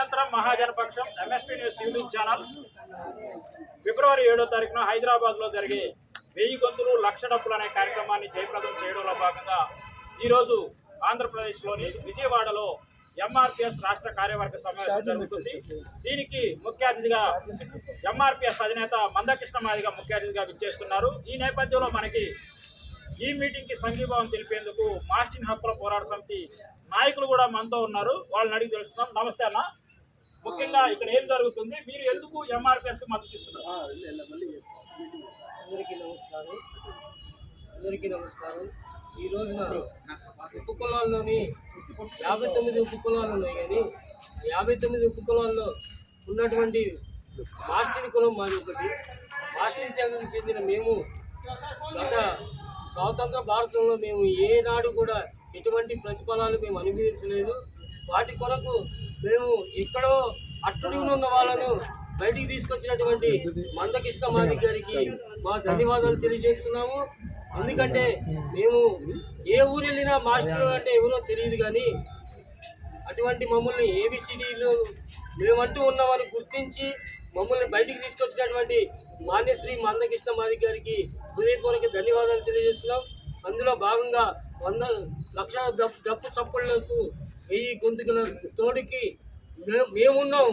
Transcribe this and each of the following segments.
నిరంతరం Mahajanapaksham MSP news YouTube channel ఫిబ్రవరి ఏడో తారీఖున హైదరాబాద్లో జరిగే వెయ్యి గొంతులు లక్ష డబ్బులు అనే కార్యక్రమాన్ని జయప్రదం చేయడంలో భాగంగా ఈరోజు ఆంధ్రప్రదేశ్లోని విజయవాడలో ఎంఆర్పిఎస్ రాష్ట్ర కార్యవర్గ సమావేశం జరుగుతుంది. దీనికి ముఖ్య అతిథిగా ఎంఆర్పిఎస్ అధినేత మందకృష్ణ మాదిగా ముఖ్య అతిథిగా విచ్చేస్తున్నారు. ఈ నేపథ్యంలో మనకి ఈ మీటింగ్కి సంఘీభావం తెలిపేందుకు మాస్టిన్ హక్కుల పోరాట సమితి నాయకులు కూడా మనతో ఉన్నారు. వాళ్ళని అడిగి తెలుసుకున్నాం నమస్తే అన్న. ముఖ్యంగా ఇక్కడ ఏం జరుగుతుంది? మీరు ఎందుకు ఎంఆర్పిఎస్కి మద్దతు ఇస్తున్నారు అందరికీ నమస్కారం. అందరికీ నమస్కారం. ఈ రోజున ఉప్పు కులాల్లోని యాభై తొమ్మిది ఉప్పు కులాలు ఉన్నాయి కానీ యాభై తొమ్మిది ఉప్పు కులాల్లో ఉన్నటువంటి మాస్టిని కులం మాది ఒకటి. మాస్టిని తెగకు చెందిన మేము గత స్వాతంత్ర భారతంలో మేము ఏనాడు కూడా ఎటువంటి ప్రతిఫలాలు మేము అనుభవించలేదు. వాటి కొరకు మేము ఎక్కడో అట్టుడిని ఉన్న వాళ్ళను బయటికి తీసుకొచ్చినటువంటి మందకృష్ణ మాది గారికి మా ధన్యవాదాలు తెలియజేస్తున్నాము. ఎందుకంటే మేము ఏ ఊరు వెళ్ళినా మాస్టర్ అంటే ఎవరో తెలియదు కానీ అటువంటి మమ్మల్ని ఏబిసిడీలు మేమంటూ ఉన్నామని గుర్తించి మమ్మల్ని బయటికి తీసుకొచ్చినటువంటి మాన్యశ్రీ మందకృష్ణ మాది గారికి హృదయపూర్వక ధన్యవాదాలు తెలియజేస్తున్నాం. అందులో భాగంగా వంద లక్ష డప్పు చప్పళ్ళకు వెయ్యి గొంతుకుల తోడికి మేమున్నాం.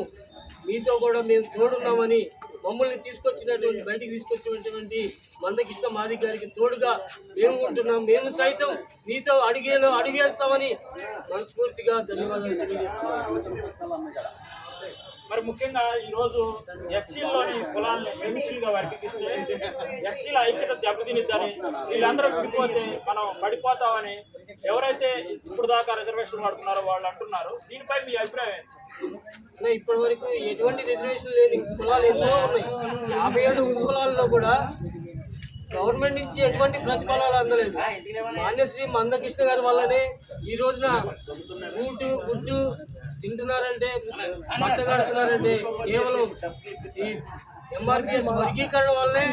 మీతో కూడా మేము తోడున్నామని మమ్మల్ని తీసుకొచ్చినటువంటి బయటికి తీసుకొచ్చినటువంటి మందకృష్ణ మాది గారికి తోడుగా మేము ఉంటున్నాం. మేము సైతం మీతో అడిగేలో అడిగేస్తామని మనస్ఫూర్తిగా ధన్యవాదాలు తెలియజేస్తున్నాం. మరి ముఖ్యంగా ఈరోజు ఎస్సీలోని కులాన్ని ఎస్సీలుగా వర్గీకిస్తే ఎస్సీల ఐక్యత దెబ్బతినిద్దని వీళ్ళందరూ విడిపోతే మనం పడిపోతామని ఎవరైతే ఇప్పుడు దాకా రిజర్వేషన్ వాడుతున్నారో వాళ్ళు అంటున్నారు. దీనిపై మీ అభిప్రాయం ఏంటి? ఇప్పటి వరకు ఎటువంటి రిజర్వేషన్ లేని కులాలు ఎన్నో ఉన్నాయి. యాభై ఏడు కులాల్లో కూడా గవర్నమెంట్ నుంచి ఎటువంటి ప్రతిఫలాలు అందలేదు. మాన్యశ్రీ మందకృష్ణ గారి వల్లనే ఈ రోజున ఊటు గుడ్డు తింటున్నారంటే మచ్చగడుతున్నారంటే కేవలం ఈ ఎంఆర్పిఎస్ వర్గీకరణ వల్లే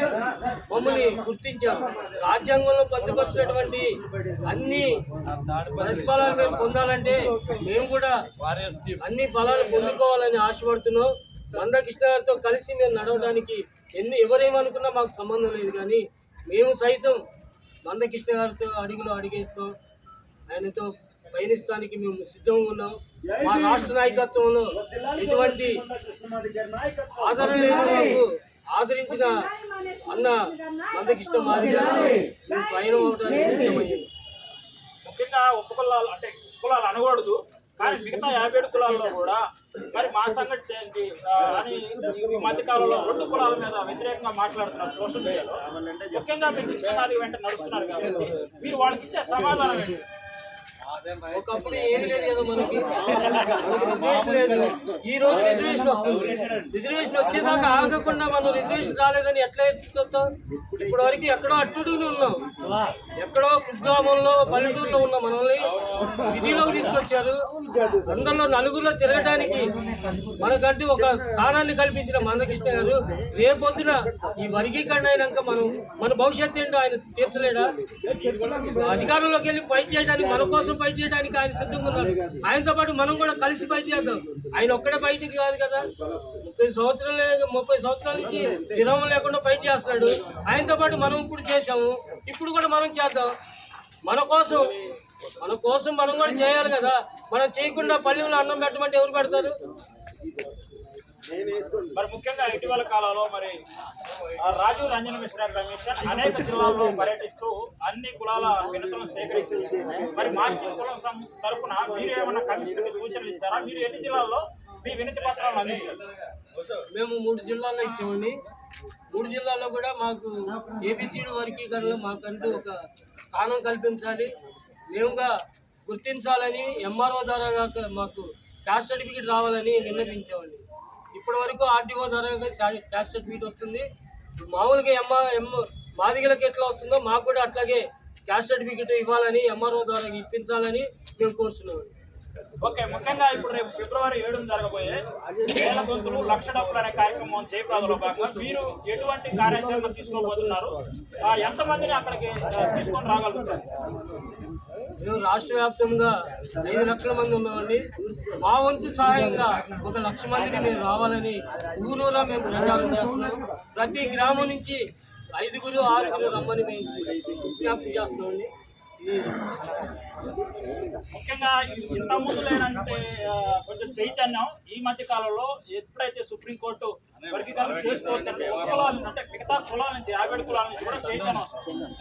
మమ్మల్ని గుర్తించాం రాజ్యాంగంలో పొందుపరిచినటువంటి అన్ని ప్రతిఫలాలు మేము పొందాలంటే మేము కూడా అన్ని ఫలాలు పొందుకోవాలని ఆశపడుతున్నాం. మందకృష్ణ గారితో కలిసి మేము నడవడానికి ఎన్ని ఎవరేమనుకున్నా మాకు సంబంధం లేదు కానీ మేము సైతం మందకృష్ణ గారితో అడుగులు అడిగేస్తాం. ఆయనతో పయనిస్తానికి మేము సిద్ధంగా ఉన్నాం. మా రాష్ట్ర నాయకత్వంలో ఎటువంటి ఆదరణ లేదు ఆదరించిన అన్న మందకిష్టం మాది. మేము పయనం అవడానికి ముఖ్యంగా ఉప కులాలు అంటే కులాలు అనకూడదు కానీ మిగతా యాభై ఏడు కులాల్లో కూడా మరి మా సంగతి చేయండి అని ఈ మధ్య కాలంలో రెండు కులాల మీద వ్యతిరేకంగా మాట్లాడుతున్నారు సోషల్ మీడియాలో. ముఖ్యంగా మీరు కృష్ణనాథి వెంట నడుస్తున్నారు కాబట్టి మీరు వాళ్ళకి ఇచ్చే సమాధానం ఏంటి? ఒకప్పుడు ఏం లేదు కదా మనకి ఈ రోజు రిజర్వేషన్ వస్తుంది. రిజర్వేషన్ వచ్చేదాకా ఆగకుండా మనం రిజర్వేషన్ రాలేదని ఎట్లా ఎత్తుతాం ఇప్పటి వరకు ఎక్కడో అట్టుడుని ఉన్నాం. ఎక్కడో కుగ్రామంలో పల్లెటూరులో ఉన్న మనల్ని సిటీలోకి తీసుకొచ్చారు. అందరిలో నలుగురిలో తిరగడానికి మనకంటూ ఒక స్థానాన్ని కల్పించిన మందకృష్ణ గారు రేపొద్దున ఈ వర్గీకరణ అయినాక మనం మన భవిష్యత్తు ఏంటో ఆయన తీర్చలేడా? అధికారంలోకి వెళ్ళి ఫైట్ చేయడానికి మన కోసం ఫైట్ చేయడానికి ఆయన సిద్ధంగా ఉన్నారు. ఆయనతో పాటు మనం కూడా కలిసి ఫైట్ చేద్దాం ఆయన ఒక్కడే బయటికి కాదు కదా. ముప్పై సంవత్సరాలు ముప్పై సంవత్సరాల నుంచి విరామం లేకుండా ఫైట్ చేస్తున్నాడు. ఆయనతో పాటు మనం ఇప్పుడు చేసాము ఇప్పుడు కూడా మనం చేద్దాం. మన కోసం మన కోసం మనం కూడా చేయాలి కదా. మనం చేయకుండా పల్లెల్లో అన్నం పెట్టమంటే ఎవరు పెడతారు? మరి ముఖ్యంగా ఇటీవల కాలంలో మరి ఆ రాజీవ్ రంజన్ మిశ్రా కమిషన్ అనేక జిల్లాల్లో పర్యటిస్తూ అన్ని కులాల వినతులను సేకరించింది మరి మాస్టర్ కులం తరపున మీరు ఏమైనా కమిషన్కి సూచనలు ఇచ్చారా? మీరు ఎన్ని జిల్లాల్లో మీ వినతి పత్రాలను అందించారు? మేము మూడు జిల్లాల్లో ఇచ్చామండి. మూడు జిల్లాల్లో కూడా మాకు ఏబిసిడి వర్గీకరణలో మాకంటూ ఒక స్థానం కల్పించాలి. మేముగా గుర్తించాలని ఎంఆర్ఓ ద్వారా కాక మాకు క్యాస్ట్ సర్టిఫికేట్ రావాలని విన్నపించామండి ఇప్పటి వరకు ఆర్టీఓ ద్వారా క్యాష్ సర్టిఫికేట్ వస్తుంది. మామూలుగా ఎంఆర్ ఎం మాదిగలకు ఎట్లా వస్తుందో మాకు కూడా అట్లాగే క్యాస్ట్ సర్టిఫికేట్ ఇవ్వాలని ఎంఆర్ఓ ద్వారా ఇప్పించాలని మేము కోరుతున్నాం ఓకే ముఖ్యంగా ఇప్పుడు రేపు ఫిబ్రవరి ఏడున జరగబోయే వేల గొంతులు లక్ష డబ్బులు అనే కార్యక్రమం చేపడంలో భాగంగా మీరు ఎటువంటి కార్యాచరణ తీసుకోబోతున్నారు? ఎంతమందిని అక్కడికి తీసుకొని రాగలుగుతారు? మేము రాష్ట్ర వ్యాప్తంగా ఐదు లక్షల మంది ఉన్నామండి. మా వంతు సహాయంగా ఒక లక్ష మందికి మేము రావాలని ఊరూరా మేము ప్రచారం చేస్తున్నాం. ప్రతి గ్రామం నుంచి ఐదుగురు ఆరుగురు రమ్మని మేము విజ్ఞప్తి చేస్తున్నామండి. ముఖ్యంగా ఇంత ముందు లేనంటే కొంచెం చైతన్యం ఈ మధ్య కాలంలో ఎప్పుడైతే సుప్రీంకోర్టు వర్గీకరణ చేసుకోవచ్చు కులాల నుంచి అంటే మిగతా కులాల నుంచి యాభై కులాల నుంచి కూడా చైతన్యం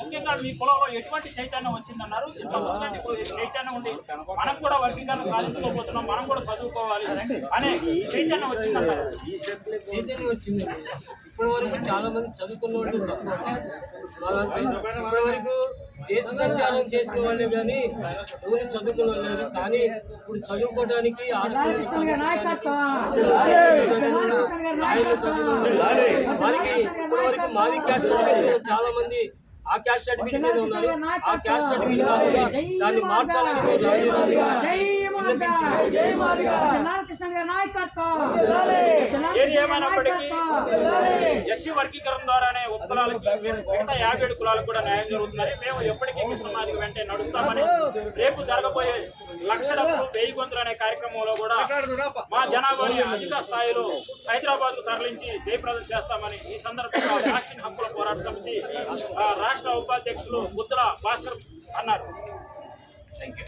ముఖ్యంగా మీ కులంలో ఎటువంటి చైతన్యం వచ్చిందన్నారు? ఇంత ముందు చైతన్యం ఉంది మనం కూడా వర్గీకరణ సాధించుకోబోతున్నాం మనం కూడా చదువుకోవాలి అనే చైతన్యం వచ్చిందన్నారు? చైతన్యం వచ్చింది. ఇప్పటి వరకు చాలా మంది చదువుకున్న వాళ్ళు తక్కువ ఇప్పటి వరకు దేశ సంచారం చేసిన వాళ్ళే కానీ ఎవరు చదువుకున్న వాళ్ళు కానీ ఇప్పుడు చదువుకోవడానికి ఆస్ట్రేలియా వారికి వరకు మాది క్యాస్ట్ చాలా మంది ఆ క్యాష్ సర్టిఫికేట్ ఉన్నారు. ఆ క్యాస్ట్ సర్టిఫికేట్ కాకుండా దాన్ని మార్చాలని కృష్ణ గారి నాయకత్వం ఏది ఎస్సీ వర్గీకరణ ద్వారానే ఉపకులాలకి మిగతా యాభై ఏడు కులాలకు కూడా న్యాయం జరుగుతుందని మేము ఎప్పటికీ కృష్ణమాదికి వెంటనే నడుస్తామని రేపు జరగబోయే లక్షల వెయ్యి గొంతులు అనే కార్యక్రమంలో కూడా మా జనాభాని అధిక స్థాయిలో హైదరాబాద్కు తరలించి జయప్రదం చేస్తామని ఈ సందర్భంగా రాష్ట్ర హక్కుల పోరాట సమితి ఆ, రాష్ట్ర ఉపాధ్యక్షులు ముద్ర భాస్కర్ అన్నారు. Thank you